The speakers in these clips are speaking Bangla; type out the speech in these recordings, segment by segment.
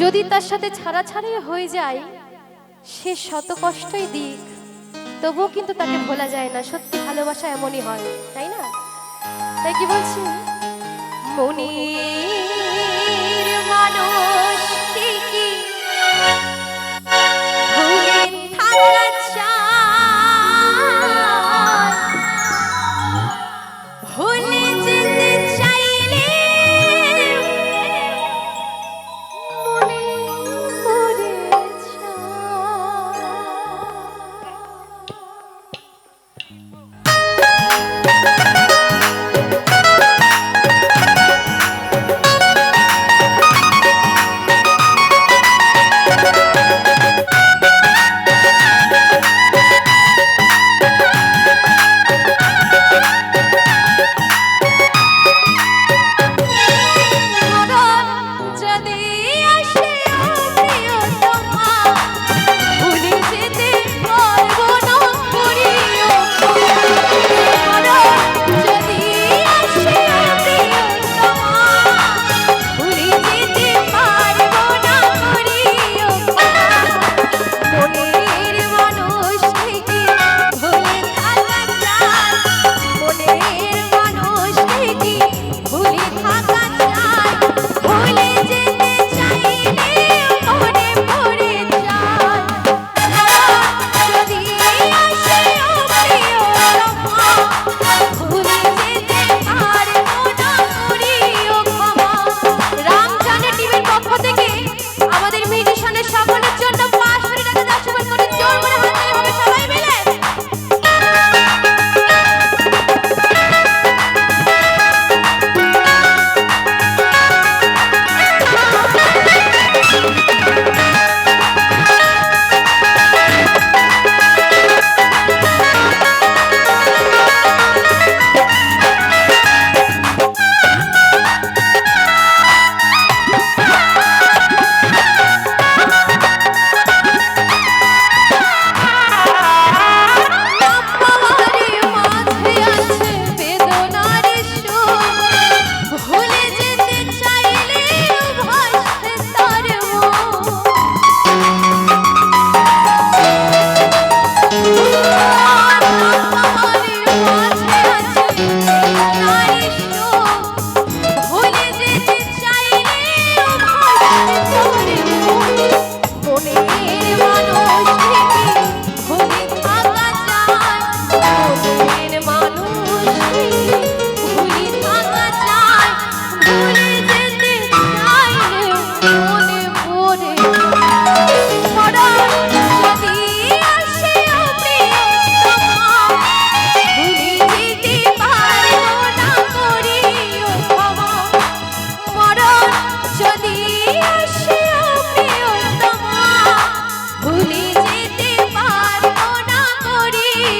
যদি তার সাথে ছাড়াছাড়ি হয়ে যায়, সে শত কষ্টই দিক। তবুও কিন্তু তাকে ভোলা যায় না, সত্যি ভালোবাসা এমনই হয়, তাই না? তাই কি বলছি? মনির মানুষ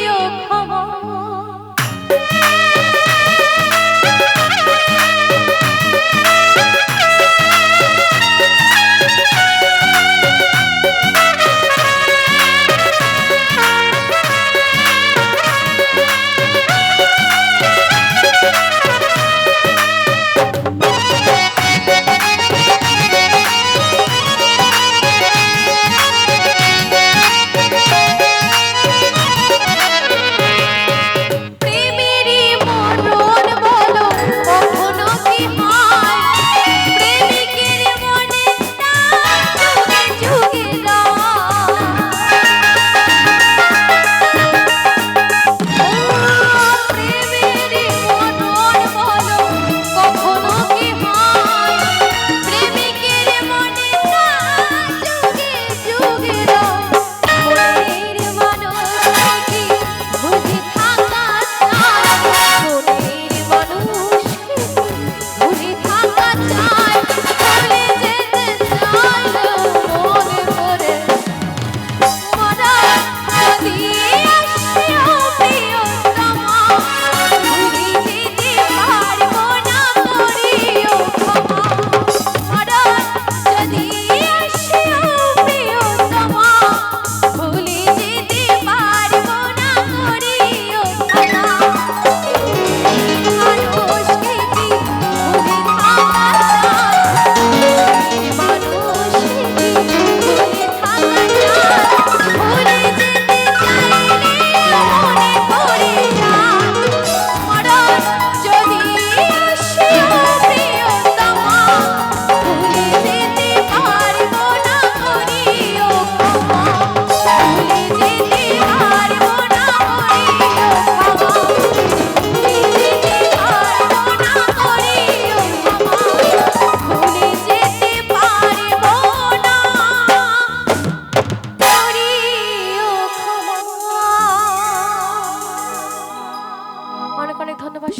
প্রিয়